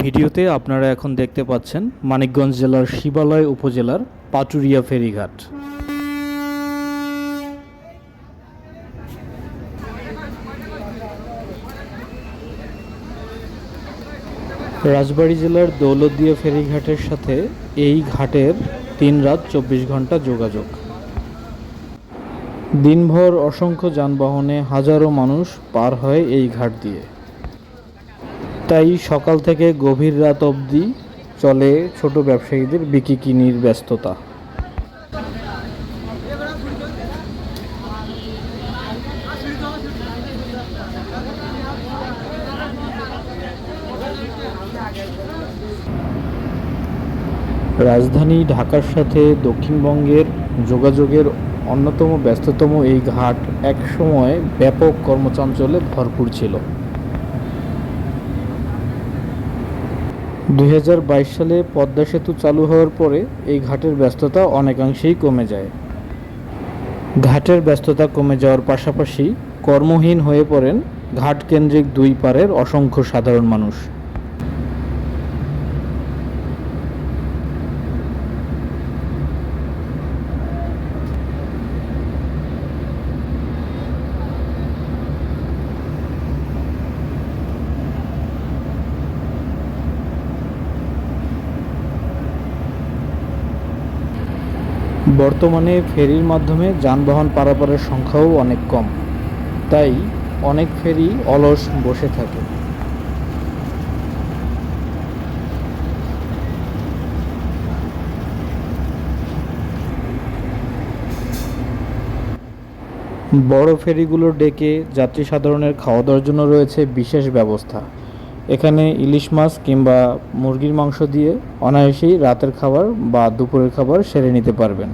ভিডিওতে আপনারা এখন দেখতে পাচ্ছেন মানিকগঞ্জ জেলার শিবালয় উপজেলার পাটুরিয়া ফেরিঘাট। রাজবাড়ী জেলার দৌলতদিয়া ফেরিঘাটের সাথে এই ঘাটের তিন রাত চব্বিশ ঘণ্টা যোগাযোগ। দিনভর অসংখ্য যানবাহনে হাজারো মানুষ পার হয় এই ঘাট দিয়ে। তাই সকাল থেকে গভীর রাত অবধি চলে ছোট ব্যবসায়ীদের বিকিকিনির ব্যস্ততা। রাজধানী ঢাকার সাথে দক্ষিণবঙ্গের যোগাযোগের অন্যতম ব্যস্ততম এই ঘাট একসময় ব্যাপক কর্মচাঞ্চলে ভরপুর ছিল। দুই হাজার বাইশ সালে পদ্মা সেতু চালু হওয়ার পরে এই ঘাটের ব্যস্ততা অনেকাংশেই কমে যায়। ঘাটের ব্যস্ততা কমে যাওয়ার পাশাপাশি কর্মহীন হয়ে পড়েন ঘাট কেন্দ্রিক দুই পারের অসংখ্য সাধারণ মানুষ। বর্তমানে ফেরির মাধ্যমে যানবাহন পারাপারের সংখ্যাও অনেক কম। তাই অনেক ফেরি অলস বসে থাকে। বড় ফেরিগুলো ডেকে যাত্রী সাধারণের খাওয়া দাওয়ার জন্য রয়েছে বিশেষ ব্যবস্থা। এখানে ইলিশ মাছ কিংবা মুরগির মাংস দিয়ে অনায়াসেই রাতের খাবার বা দুপুরের খাবার সেরে নিতে পারবেন।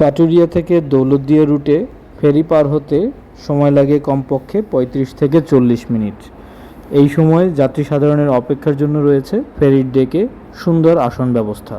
পাটুরিয়া থেকে দৌলতদিয়া রুটে ফেরি পার হতে সময় লাগে কমপক্ষে পঁয়ত্রিশ থেকে চল্লিশ মিনিট। এই সময় যাত্রী সাধারণের অপেক্ষার জন্য রয়েছে ফেরির ডেকে সুন্দর আসন ব্যবস্থা।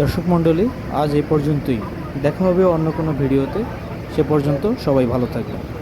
দর্শক মণ্ডলী, আজ এ পর্যন্তই। দেখা হবে অন্য কোনো ভিডিওতে। সে পর্যন্ত সবাই ভালো থাকবেন।